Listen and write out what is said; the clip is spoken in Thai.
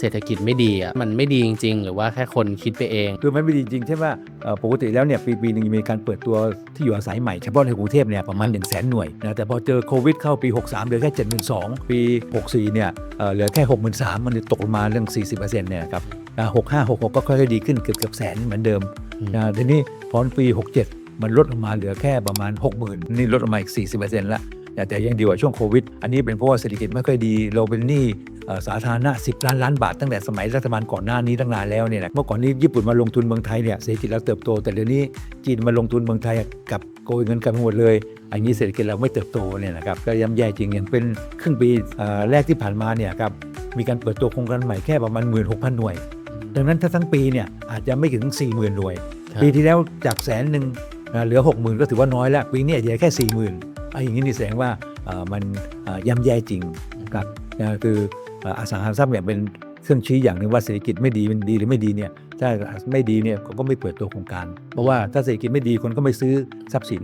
เศรษฐกิจไม่ดีอะมันไม่ดีจริง ๆ หรือว่าแค่คนคิดไปเอง คือมันไม่ดีจริงใช่ว่าเอ่อปกติแล้วเนี่ยปีปีหนึงมีการเปิดตัวที่อยู่อาศัยใหม่เฉพาะในกรุงเทพเนี่ยประมาณ1 0 0 0 0แสนหน่วยนะแต่พอเจอโควิดเข้าปี 63เหลือแค่72,000 ปี 64เนี่ยเอ่อเหลือแค่ 63,000มันเลยตกลงมาเรื่อง 40%เนี่ยนะครับนะ65 66ก็ค่อยๆดีขึ้นเกือบเกือบแสนเหมือนเดิมอืมนะทีนี้พอปี 67 มันลดลงมาเหลือแค่ประมาณ 60,000นี่ลดลงมาอีก40%ละแต่แต่ยังดีกว่าช่วงโควิด อันนี้เป็นเพราะว่าเศรษฐกิจไม่ค่อยดีเราเป็นหนี้เอ่อ สาธารณะ 10 ล้านล้านบาทตั้งแต่สมัยรัฐบาลก่อนหน้านี้ตั้งนานแล้วเนี่ยนะเมื่อก่อนนี้ญี่ปุ่นมาลงทุนเมืองไทยเนี่ยเศรษฐกิจเราเติบโต แต่เดี๋ยวนี้จีนมาลงทุนเมืองไทยกับโกยเงินกันไปหมดเลย อันนี้เศรษฐกิจเราไม่เติบโตเนี่ยนะครับก็ย่ำแย่จริงอย่างเป็นครึ่งปีเอ่อแรกที่ผ่านมาเนี่ยครับมีการเปิดตัวโครงการใหม่แค่ประมาณ 16,000 หน่วย ดังนั้นถ้าทั้งปีเนี่ยอาจจะไม่ถึง 40,000 หน่วยครับปีที่แล้วจากแสนหนึ่งนะเหลือ 60,000 ก็ถือว่าน้อยแล้วปีนี้เหลือแค่ 40,000ไอ้อย่างนี้นี่แสดงว่าเอ่อมันเอ่อย่ำแย่จริงครับนะคือเอสังหาริมทรัพย์เนี่ยเป็นเครื่องชี้อย่างหนึ่งว่าเศรษฐกิจไม่ดีมันดีหรือไม่ดีเนี่ยถ้าไม่ดีเนี่ยเขาก็ไม่เปิดตัวโครงการ เพราะว่าถ้าเศรษฐกิจไม่ดีคนก็ไม่ซื้อทรัพย์สิน